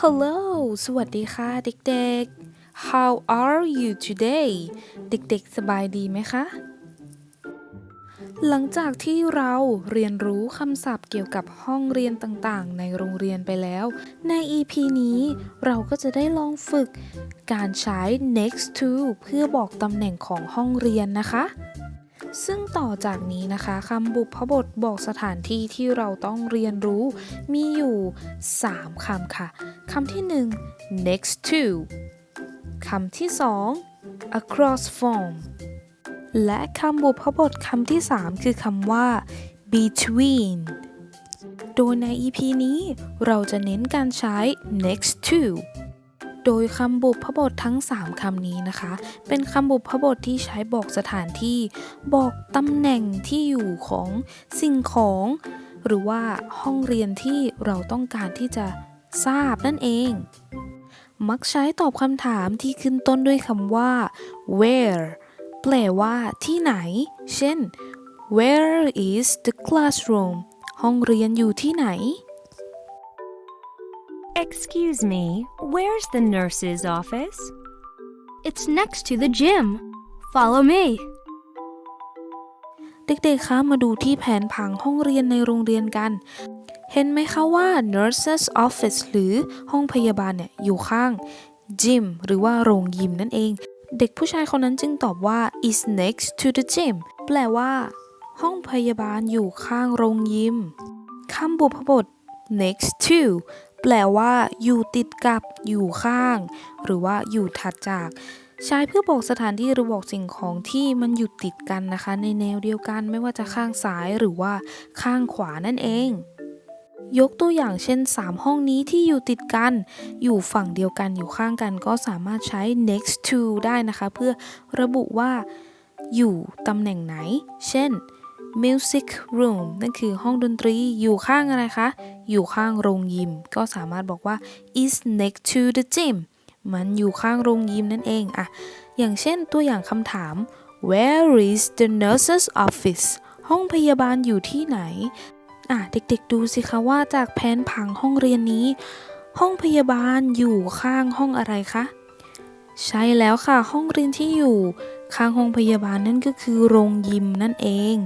Hello สวัสดีค่ะเด็กๆ How are you today เด็กๆ สบายดีไหมคะ หลังจากที่เราเรียนรู้คำศัพท์เกี่ยวกับห้องเรียนต่างๆ ในโรงเรียนไปแล้ว ใน EP นี้เราก็จะได้ลองฝึกการใช้ next to เพื่อบอกตำแหน่งของห้องเรียนนะคะ ซึ่งต่อจากนี้นะคะคำบุพบทบอกสถานที่ที่เราต้องเรียนรู้มีอยู่ 3คำค่ะคำที่ 1 next to คำที่ 2 across from และคำบุพบทคำที่ 3 คือคำว่า between โดยใน EP นี้เราจะเน้นการใช้ next to โดยคำบุพบททั้ง 3คำนี้นะคะ เป็นคำบุพบทที่ใช้บอกสถานที่ บอกตำแหน่งที่อยู่ของสิ่งของ หรือว่าห้องเรียนที่เราต้องการที่จะทราบนั่นเอง มักใช้ตอบคำถามที่ขึ้นต้นด้วยคำว่า where แปลว่าที่ไหน เช่น where is the classroom ห้องเรียนอยู่ที่ไหน Excuse me, where's the nurse's office? It's next to the gym. Follow me. เด็กๆ คะ มาดูที่แผนผังห้องเรียนในโรงเรียนกัน เห็นไหมคะว่า nurse's office หรือห้องพยาบาลเนี่ยอยู่ข้าง gym หรือว่าโรงยิมนั่นเอง เด็กผู้ชายคนนั้นจึงตอบว่า is next to the gym แปลว่า ห้องพยาบาลอยู่ข้างโรงยิมคำบุพบท next to แปลว่า อยู่ติดกับอยู่ข้าง หรือว่าอยู่ถัดจาก ใช้เพื่อบอกสถานที่หรือบอกสิ่งของที่มันอยู่ติดกันนะคะ ในแนวเดียวกันไม่ว่าจะข้างซ้ายหรือว่าข้างขวานั่นเอง ยกตัวอย่างเช่น 3 ห้องนี้ที่อยู่ติดกัน อยู่ฝั่งเดียวกันอยู่ข้างกันก็สามารถใช้ next to ได้นะคะ เพื่อระบุว่า อยู่ตำแหน่งไหน เช่น music room นั่นคือห้องดนตรีอยู่ข้างอะไรคะ อยู่ข้างโรงยิม ก็สามารถบอกว่า is next to the gym มันอยู่ข้างโรงยิมนั่นเองอะอย่างเช่นตัวอย่างคำถาม where is the nurse's office ห้องพยาบาลอยู่ที่ไหนอะเด็กๆดูสิคะว่าจากแผนผังห้องเรียนนี้ ห้องพยาบาลอยู่ข้างห้องอะไรคะ ใช่แล้วค่ะห้องเรียนที่อยู่ ข้างห้องพยาบาลนั่นก็คือโรงยิมนั่นเอง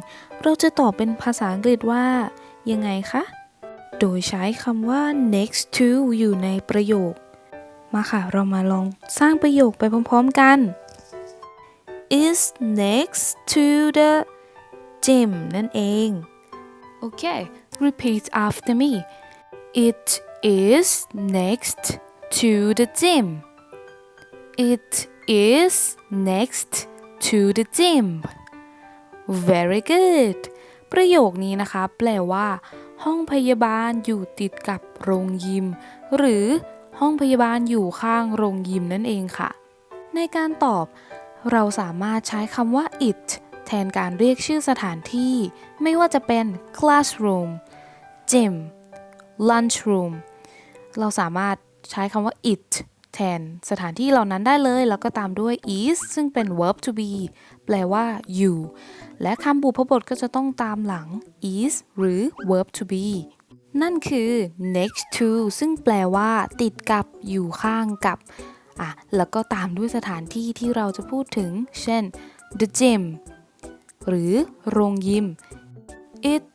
เราจะตอบเป็นภาษาอังกฤษว่า ยังไงคะ โดยใช้คำว่า next to อยู่ในประโยค มาค่ะ เรามาลองสร้างประโยคไปพร้อมๆกัน is next to the gym นั่นเอง โอเค repeat after me it is next to the gym it is next to the gym very good ประโยคนี้นะคะ แปลว่า ห้องพยาบาลอยู่ติดกับโรงยิม หรือห้องพยาบาลอยู่ข้างโรงยิมนั่นเองค่ะ ในการตอบ เราสามารถใช้คำว่า it แทนการเรียกชื่อสถานที่ ไม่ว่าจะเป็น classroom gym lunchroom เราสามารถใช้คำว่า it แทนสถานที่เหล่านั้นได้เลย แล้วก็ตามด้วย is ซึ่งเป็น verb to be แปลว่า อยู่ และคำบุพบทก็จะต้องตามหลัง is หรือ verb to be นั่นคือ next to ซึ่งแปลว่า ติดกับอยู่ข้างกับอะแล้วก็ตามด้วยสถานที่ที่เราจะพูดถึง เช่น the gym หรือโรงยิม it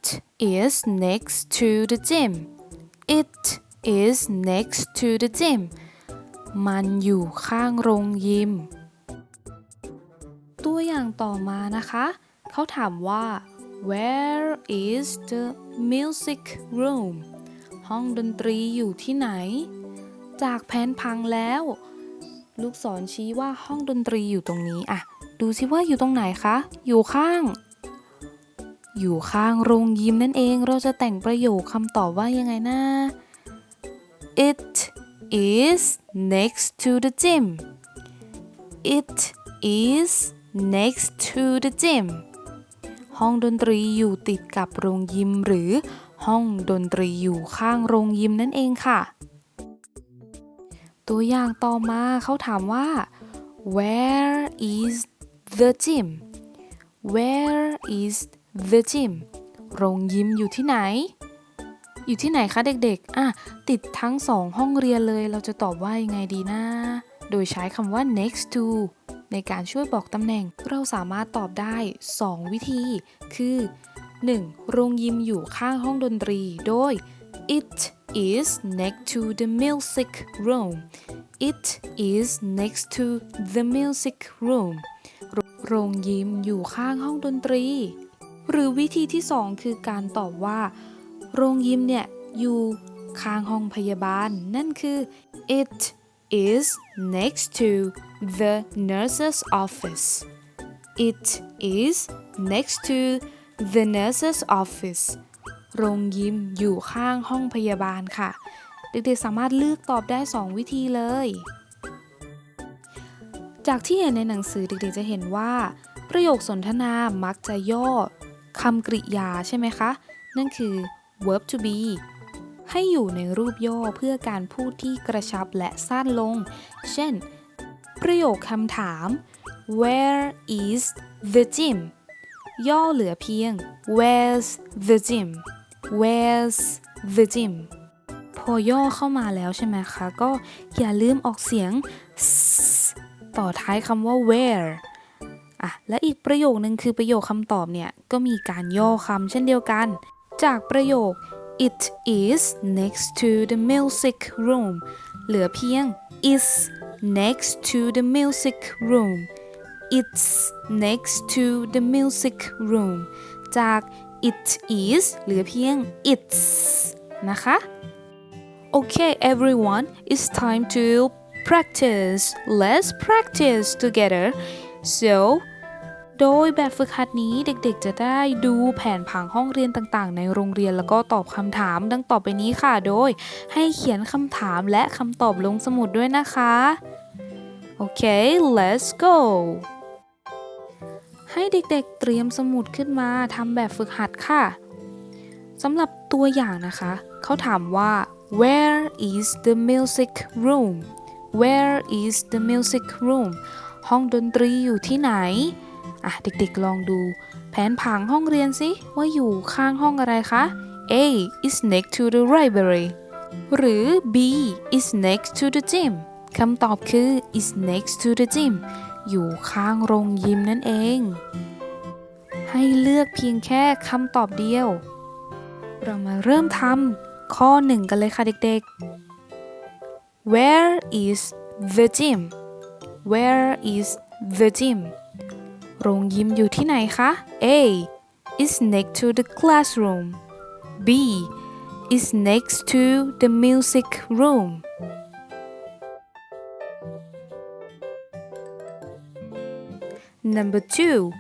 is next to the gym it is next to the gym มันอยู่ข้างโรงยิม ตัวอย่างต่อมานะคะ เขาถามว่า where is the music room ห้องดนตรีอยู่ที่ไหน จากแผนพังแล้ว ลูกศรชี้ว่าห้องดนตรีอยู่ตรงนี้อะดูสิว่าอยู่ตรงไหนคะ อยู่ข้าง อยู่ข้างโรงยิมนั่นเอง เราจะแต่งประโยคคำตอบว่ายังไงนะ It is next to the gym It is next to the gym ห้องดนตรีอยู่ติดกับโรงยิมหรือห้องดนตรีอยู่ข้างโรงยิมนั่นเองค่ะ ตัวอย่างต่อมาเขาถามว่า where is the gym where is the gym โรงยิมอยู่ที่ไหน อยู่ที่ไหนคะเด็กๆ อะ ติดทั้งสองห้องเรียนเลย เราจะตอบว่ายังไงดีนะ โดยใช้คำว่า next to ในการช่วยบอกตำแหน่ง เราสามารถตอบได้ 2 วิธี คือ 1. โรงยิมอยู่ข้างห้องดนตรี โดย it is next to the music room it is next to the music room โรโรงยิมอยู่ข้างห้องดนตรี หรือวิธีที่ 2 คือการตอบว่า โรงยิมเนี่ยอยู่ข้างห้องพยาบาล นั่นคือ it is next to the nurse's office it is next to the nurse's office โรงยิมอยู่ข้างห้องพยาบาลค่ะ เด็กๆสามารถเลือกตอบได้ 2 วิธีเลย จากที่เห็นในหนังสือเด็กๆจะเห็นว่า ประโยคสนทนามักจะย่อคำกริยาใช่ไหมคะ นั่นคือ verb to be ให้อยู่ในรูปย่อเพื่อการพูดที่กระชับและสั้นลง เช่น ประโยคคำถาม where is the gym ย่อเหลือเพียง where's the gym where's the gym พอย่อเข้ามาแล้วใช่ไหมคะ ก็อย่าลืมออกเสียง ต่อท้ายคำว่า where อะ และอีกประโยคนึงคือประโยคคำตอบเนี่ย ก็มีการย่อคำเช่นเดียวกัน จากประโยค it is next to the music room เหลือเพียง is next to the music room it's next to the music room จาก it is เหลือเพียง it's นะคะ Okay everyone it's time to practice let's practice together so โดยแบบฝึกหัดนี้เด็กๆ จะได้ดูแผนผังห้องเรียนต่างๆ ในโรงเรียนแล้วก็ตอบคำถามดังต่อไปนี้ค่ะ โดยให้เขียนคำถามและคำตอบลงสมุดด้วยนะคะ โอเค let's go ให้เด็กๆ เตรียมสมุดขึ้นมาทำแบบฝึกหัดค่ะสำหรับตัวอย่างนะคะ เขาถามว่า where is the music room where is the music room ห้องดนตรีอยู่ที่ไหน อะเด็กๆลองดู แผนผังห้องเรียนสิว่าอยู่ข้างห้องอะไรคะ A is next to the library หรือ B is next to the gym คำตอบคือ is next to the gym อยู่ข้างโรงยิมนั่นเอง ให้เลือกเพียงแค่คำตอบเดียว เรามาเริ่มทำข้อหนึ่งกันเลยค่ะเด็กๆ Where is the gym Where is the gym โรงยิมอยู่ที่ไหนคะ A is next to the classroom B is next to the music room Number two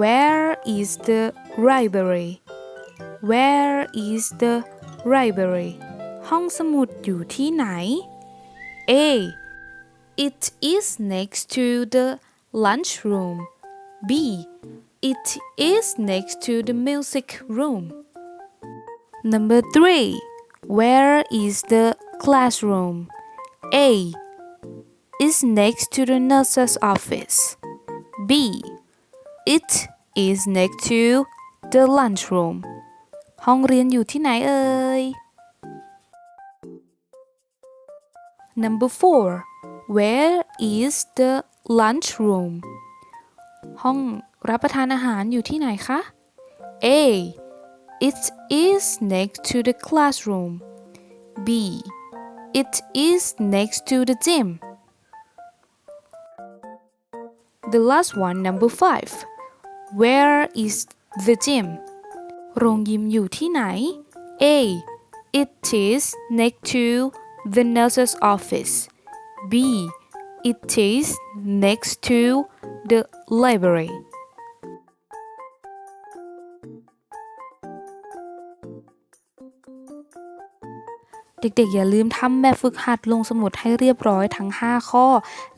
Where is the library Where is the library ห้องสมุดอยู่ที่ไหน A It is next to the lunchroom B. It is next to the music room. Number 3. Where is the classroom? A. Is next to the nurse's office. B. It is next to the lunchroom. ห้องเรียนอยู่ที่ไหนเอ่ย Number 4. Where is the lunchroom? ห้องรับประทานอาหารอยู่ที่ไหนคะ A. It is next to the classroom. B. It is next to the gym. The last one, number 5. Where is the gym? โรงยิมอยู่ที่ไหน A. It is next to the nurse's office. B. It is next to the library. เด็กๆ อย่าลืมทำแบบฝึกหัดลงสมุดให้เรียบร้อยทั้ง 5 ข้อ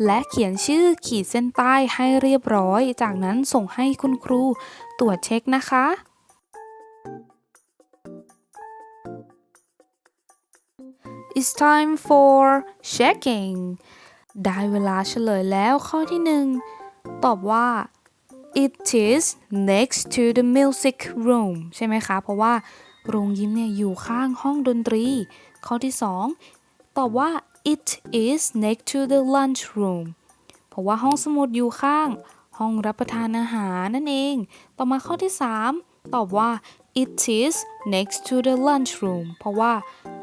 และเขียนชื่อขีดเส้นใต้ให้เรียบร้อย จากนั้นส่งให้คุณครูตรวจเช็คนะคะ It's time for checking ได้เวลาเฉลยแล้วข้อที่หนึ่ง ตอบว่า it is next to the music room ใช่ไหมคะ เพราะว่าโรงยิมเนี่ยอยู่ข้างห้องดนตรี ข้อที่ 2 ตอบว่า it is next to the lunch room เพราะว่าห้องสมุดอยู่ข้าง ห้องรับประทานอาหารนั่นเอง ต่อมาข้อที่ 3 ตอบว่า it is next to the lunch room เพราะว่า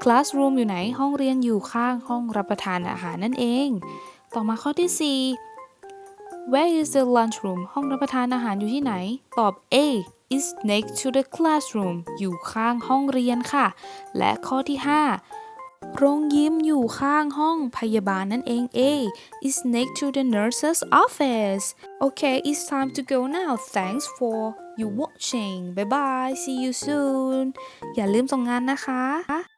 classroom อยู่ไหนห้องเรียนอยู่ข้างห้องรับประทานอาหารนั่นเอง ต่อมาข้อที่ 4 Where is the lunchroom ห้องรับประทานอาหารอยู่ที่ไหน ตอบ A is next to the classroom อยู่ข้างห้องเรียนค่ะ และข้อที่ 5 โรงยิมอยู่ข้างห้องพยาบาลนั่นเอง A is next to the nurse's office Okay it's time to go now thanks for you watching bye bye see you soon อย่าลืมส่งงานนะคะ